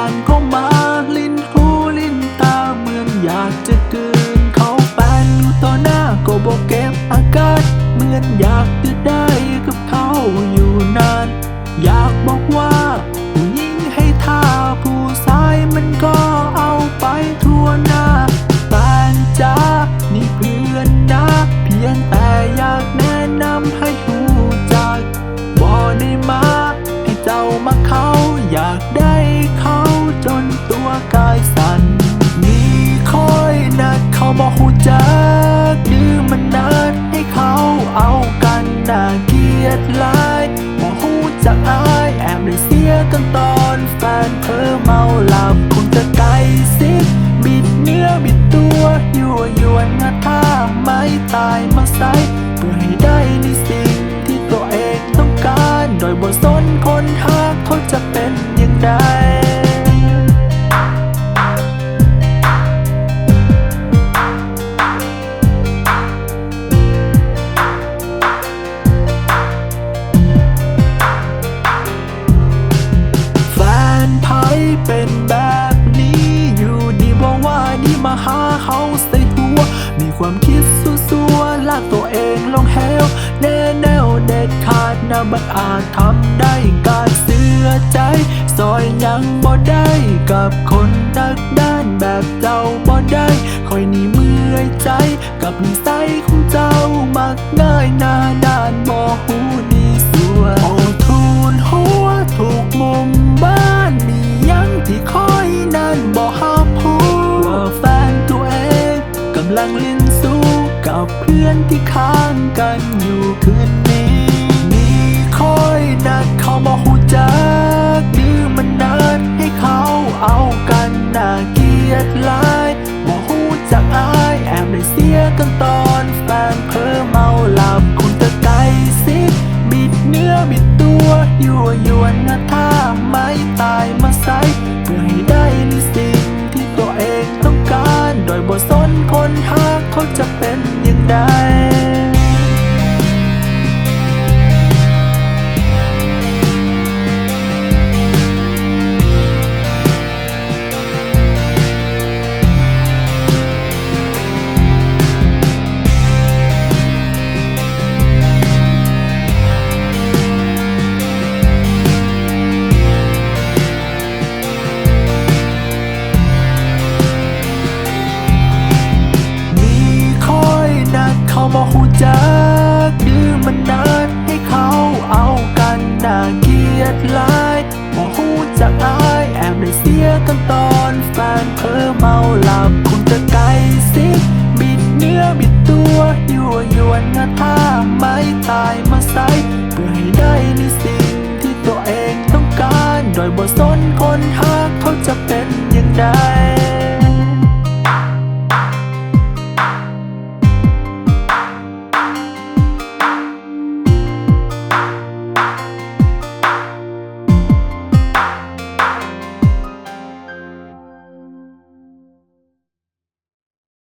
านเข้ามาลิ้นหูลิ้นตาเหมือนอยากจะกืนเขาแปนต่อหน้าก็บอกเก็บอากาศเหมือนอยากจะได้กับเขาอยู่นาน อยากบอกว่าผู้หญิงให้ท่าผู้ชายมันก็ บอกหูจักดื้อมันนัดให้เขาเอากันน่าเกียดลายบอกหูจักอายแอบได้เสียกันตอนแฟนเธอเมาหลับคงจะไกลสิบิดเนื้อบิดตัวยั่วยวนงาท่าไม่ตาย เป็นแบบนี้อยู่ดีบอกว่าดีมาหาเขาใส่หัว มีความคิดซัวๆลากตัวเองลงเหวแน่แน่วเด็ดขาดนะบังอาจทำได้การเสือใจซอยยังบ่ได้กับคนดักด้านแบบเจ้าบ่ได้คอยนี่เมื่อยใจกับนิสัย ที่คอยนั่นบ่ฮับหูว่าแฟนตัวเองกำลังเล่นสู้กับเพื่อนที่ค้างกันอยู่คืนนี้นี่คอยนัดเขาบอกหูจักดื้อมันนัดให้เขาเอากันน่าเกียดหลายบอกหูจักอายแอบได้เสียกันตอนแฟนเพ้อเมาหลับคงจะไกลสิ บิดเนื้อบิดตัวยั่วยวนงาท่าไม้ตายมาใส่เพื่อ บคงจะไกลสิ บิดเนื้อบิดตัวยั่วยวนงาท่าไม้ตายมาใส่เพื่อให้ได้ในสิ่งที่ตัวเองต้องการ โดยบทสนคนหากเขาจะเป็นอย่างไง